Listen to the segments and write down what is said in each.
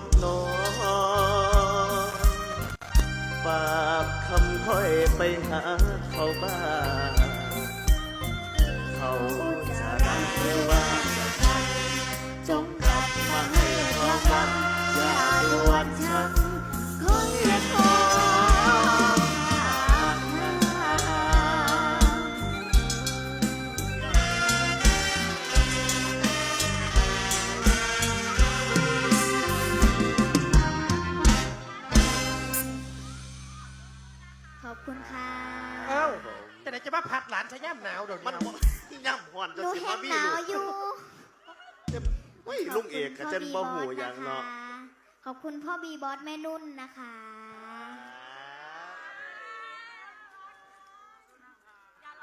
บนอ ฝากคำค่อยไปหาเขาบ้าง ขอบคุณค่ะเอ้าแต่ไหนจะมาพักหลานชะย่ำหนาวเดี๋ยวมันนี้บ่ย่ำหอนหจะนูสิแห้มางบี้หนาวลูกอยู่เฮ้ยลุงเอกกับเจนบ่หูอย่างเนาะขอบคุณพ่อบีบอสแม่นุ่นนะคะ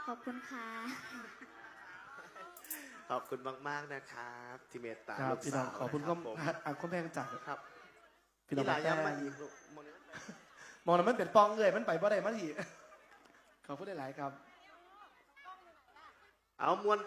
ขอบคุณค่ะ ขอบคุณมากๆนะครับที่เมตตาครับลูกพี่น้องสาวขอบคุณก็นะผมอะคุณแพงจากครับ พี่น้องหลายแพย้ำงมาอีกลูก มองนี้มองแล้วมันเป็นปองเลยมันไปบ่ได้มาทีขอบคุณหลายๆครับ เอามวน